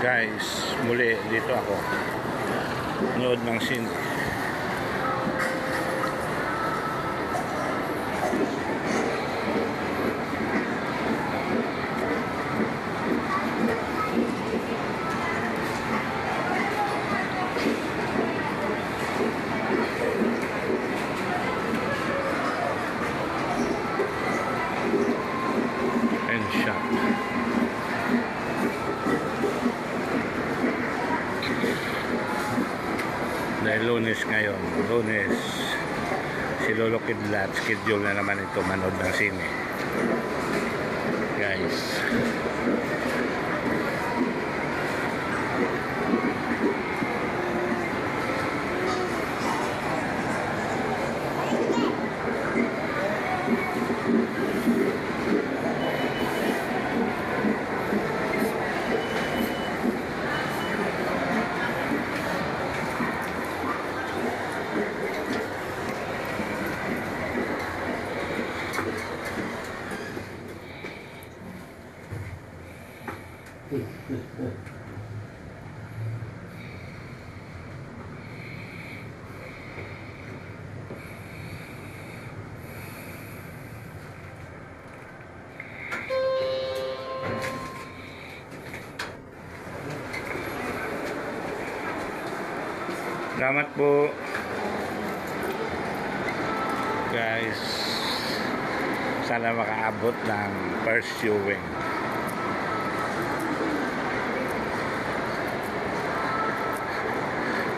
Guys, muli dito ako. Nood ng scene. Lunes ngayon, lunes, si Lolo Kidlat, schedule na naman ito manood ng sine. Guys. Salamat po. Guys, sana makaabot ng first viewing.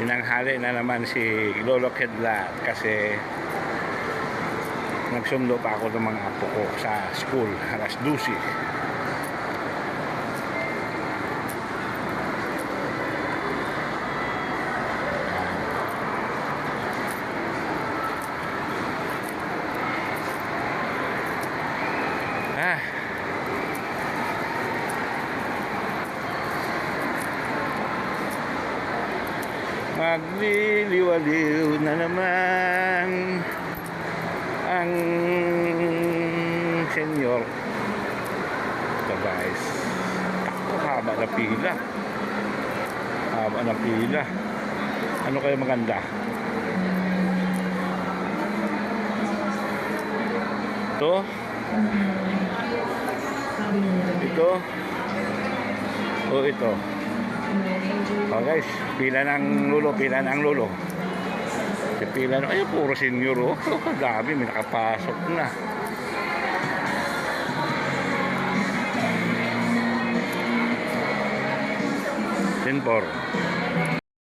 Inanghali na naman si Lolo Kedla kasi nagsundo pa ako ng mga apo ko sa school, alas 12. Magliliwaliw na naman ang senyor. Ito guys. Takto haba na pila. Haba na pila. Ano kaya maganda? Ito. Ito. O ito. Oh guys, pila ng lulo, pila ng lulo. Pila ng, ay puro senior oh. Dami, may nakapasok na. Ten por.